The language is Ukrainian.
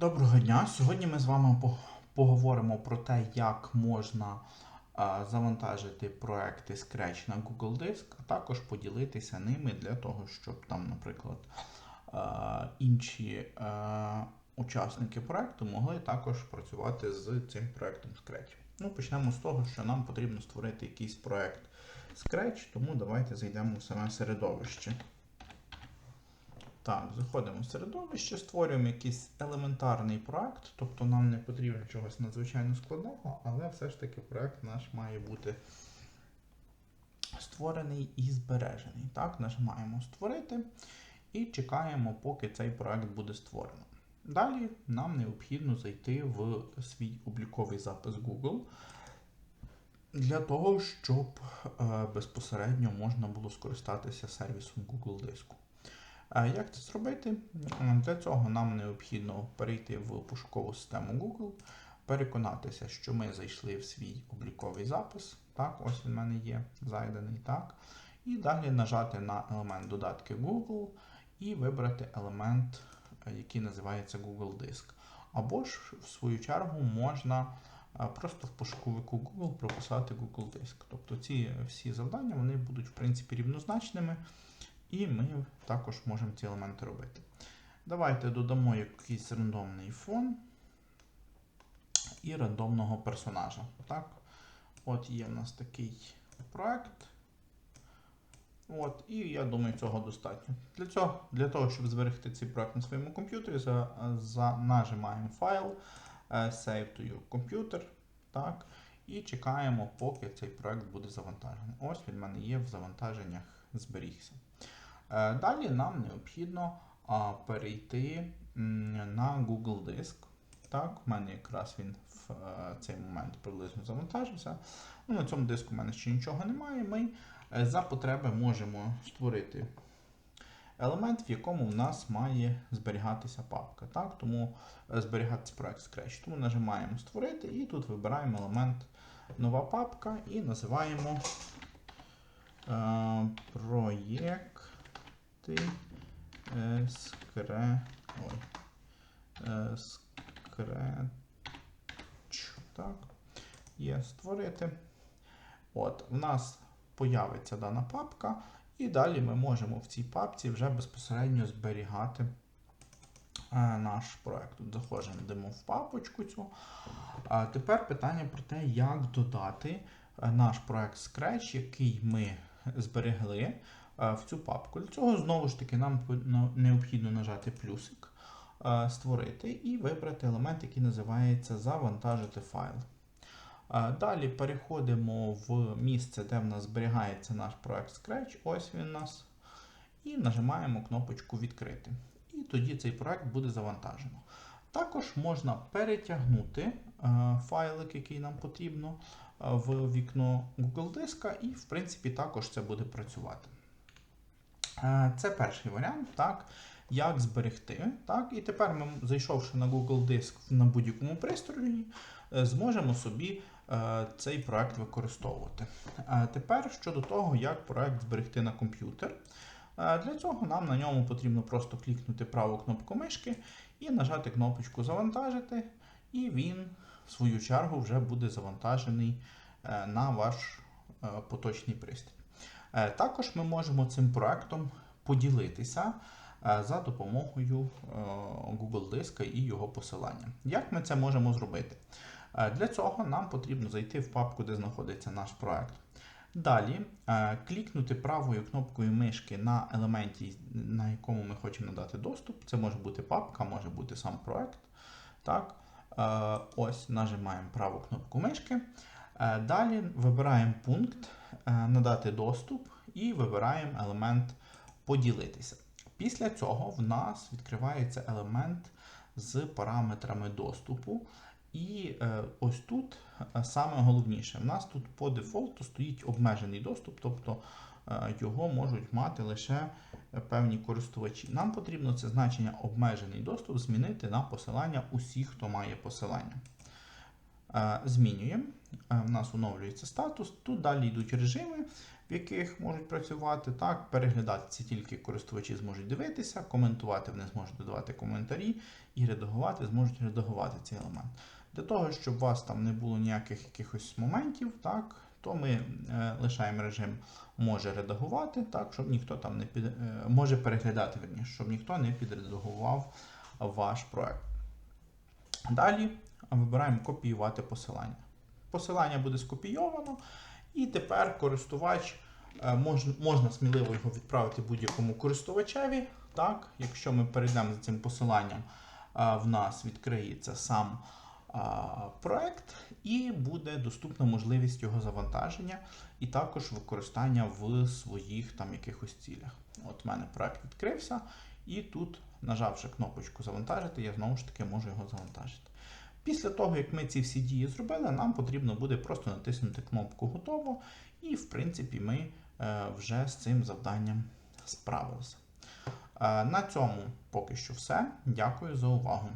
Доброго дня! Сьогодні ми з вами поговоримо про те, як можна завантажити проекти Scratch на Google Диск, а також поділитися ними для того, щоб там, наприклад, інші учасники проекту могли також працювати з цим проектом Scratch. Ну, почнемо з того, що нам потрібно створити якийсь проект Scratch, тому давайте зайдемо в саме середовище. Так, заходимо в середовище, створюємо якийсь елементарний проект, тобто нам не потрібно чогось надзвичайно складного, але все ж таки проект наш має бути створений і збережений. Так, нажимаємо Створити і чекаємо, поки цей проект буде створено. Далі нам необхідно зайти в свій обліковий запис Google для того, щоб е, безпосередньо можна було скористатися сервісом Google Диску. Як це зробити? Для цього нам необхідно перейти в пошукову систему Google, переконатися, що ми зайшли в свій обліковий запис. Так, ось він в мене є зайдений. так. І далі нажати на елемент додатки Google і вибрати елемент, е, який називається Google Диск. Або ж, в свою чергу, можна е, просто в пошуковику Google прописати Google Диск. Тобто ці всі завдання вони будуть в принципі рівнозначними. І ми також можемо ці елементи робити. Давайте додамо якийсь рандомний фон і рандомного персонажа. Так? От є в нас такий проект. От, І я думаю, цього достатньо. Для цього, для того, щоб зберегти цей проект на своєму комп'ютері, за, за, нажимаємо файл, е, Save to your computer. Так, і чекаємо, поки цей проект буде завантажений. Ось він в мене є в завантаженнях, зберігся. Е, Далі нам необхідно перейти на Google Диск. Так, в мене якраз він в е, цей момент приблизно завантажився. Ну, на цьому диску в мене ще нічого немає. Ми е, за потреби можемо створити елемент, в якому в нас має зберігатися папка. Так? Тому зберігатися проект Scratch. Тому нажимаємо Створити і тут вибираємо елемент нова папка і називаємо проєкти скре... Scratch. Так. Є створити. От, в нас появиться дана папка, і далі ми можемо в цій папці вже безпосередньо зберігати е, наш проект. Тут заходимо в папочку цю. А тепер питання про те, як додати е, наш проект Scratch, який ми зберегли е, в цю папку. Для цього знову ж таки нам необхідно нажати плюсик, е, створити і вибрати елемент, який називається Завантажити файл. Е, Далі переходимо в місце, де в нас зберігається наш проект Scratch. Ось він у нас. І нажимаємо кнопочку Відкрити. І тоді цей проект буде завантажено. Також можна перетягнути файлик, який нам потрібно, в вікно Google диска, і, в принципі, також це буде працювати. Це перший варіант, так, як зберегти. Так, І тепер ми, зайшовши на Google диск на будь-якому пристрої, е, зможемо собі е, цей проект використовувати. Тепер щодо того, як проект зберегти на комп'ютер. Для цього нам на ньому потрібно просто клікнути праву кнопку мишки і нажати кнопочку Завантажити, і він, в свою чергу, вже буде завантажений е, на ваш е, поточний пристрій. Е, Також ми можемо цим проектом поділитися за допомогою Google диска і його посилання. Як ми це можемо зробити? Для цього нам потрібно зайти в папку, де знаходиться наш проект. Далі клікнути правою кнопкою мишки на елементі, на якому ми хочемо надати доступ. Це може бути папка, може бути сам проект. Так. Е, Ось нажимаємо праву кнопку мишки. Е, Далі вибираємо пункт е, Надати доступ і вибираємо елемент Поділитися. Після цього в нас відкривається елемент з параметрами доступу. І ось тут саме головніше. В нас тут по дефолту стоїть обмежений доступ, тобто його можуть мати лише е, певні користувачі. Нам потрібно це значення обмежений доступ змінити на посилання усіх, хто має посилання. Е, Змінюємо. Е, У нас оновлюється статус. Тут далі йдуть режими, в яких можуть працювати. Так, переглядати це тільки користувачі зможуть дивитися, коментувати вони зможуть додавати коментарі і редагувати зможуть редагувати цей елемент. Для того, щоб у вас там не було ніяких якихось моментів, так, то ми е, лишаємо режим може редагувати, так, щоб ніхто там не під, е, може переглядати, верніше, щоб ніхто не підредагував ваш проект. Далі вибираємо копіювати посилання. Посилання буде скопійовано, і тепер користувач е, мож, можна сміливо його відправити будь-якому користувачеві. Так, якщо ми перейдемо за цим посиланням, е, в нас відкриється сам проект, і буде доступна можливість його завантаження і також використання в своїх там якихось цілях. От в мене проект відкрився, і тут, нажавши кнопочку завантажити, я знову ж таки можу його завантажити. Після того, як ми ці всі дії зробили, нам потрібно буде просто натиснути кнопку Готово, і, в принципі, ми е, вже з цим завданням справилися. Е, На цьому поки що все. Дякую за увагу.